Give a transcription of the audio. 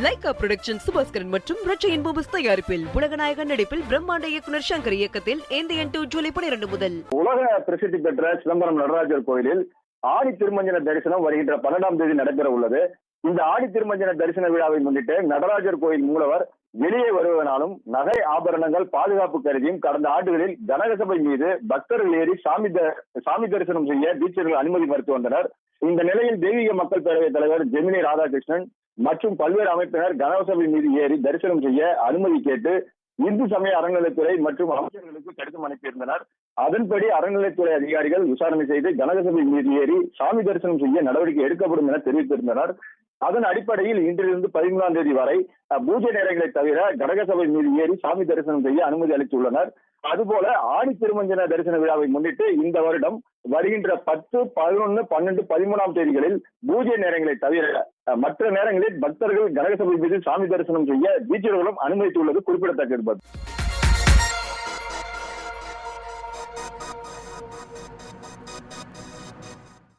Lyca production Subaskaran மற்றும் ரச்சையின் பூபஸ் தயாரிப்பில் உலகநாயகன் நடிப்பில் பிரம்மாண்ட இயக்குனர் சங்கர் இயக்கத்தில் இந்தியன் டூ ஜூலை பனிரெண்டு முதல். உலக பிரசித்தி பெற்ற சிதம்பரம் நடராஜர் கோயிலில் ஆடி திருமஞ்சன தரிசனம் வருகின்ற பன்னெண்டாம் தேதி நடைபெற உள்ளது. இந்த ஆடி திருமஞ்சன தரிசன விழாவை முன்னிட்டு நடராஜர் கோயில் மூலவர் வெளியே வருவதனாலும் நகை ஆபரணங்கள் பாதுகாப்பு கருதியும் கடந்த ஆண்டுகளில் கனகசபை மீது பக்தர்கள் ஏறி சாமி த- சாமி தரிசனம் செய்ய டீச்சர்கள் அனுமதி மறுத்து வந்தனர். இந்த நிலையில் தெய்வீக மக்கள் பேரவைத் தலைவர் ஜெமினி ராதாகிருஷ்ணன் மற்றும் பல்வேறு அமைப்பினர் கனகசபை மீது ஏறி தரிசனம் செய்ய அனுமதி கேட்டு இந்து சமய அறநிலைத்துறை மற்றும் அமைச்சர்களுக்கு கடிதம் அனுப்பியிருந்தனர். அதன்படி அறநிலைத்துறை அதிகாரிகள் விசாரணை செய்து கனகசபை மீது ஏறி சாமி தரிசனம் செய்ய நடவடிக்கை எடுக்கப்படும் என தெரிவித்திருந்தனர். அதன் அடிப்படையில் இன்றிலிருந்து பதிமூணாம் தேதி வரை பூஜை நேரங்களை தவிர கனகசபை மீது ஏறி சாமி தரிசனம் செய்ய அனுமதி அளித்துள்ளனர். அதுபோல ஆடி திருமஞ்சன தரிசன விழாவை முன்னிட்டு இந்த வருடம் வருகின்ற பத்து பதினொன்னு பன்னெண்டு பதிமூணாம் தேதிகளில் பூஜை நேரங்களை தவிர மற்ற நேரங்களில் பக்தர்கள் கனகசபை மீது சாமி தரிசனம் செய்ய டீச்சர்களும் அனுமதித்துள்ளது குறிப்பிடத்தக்கது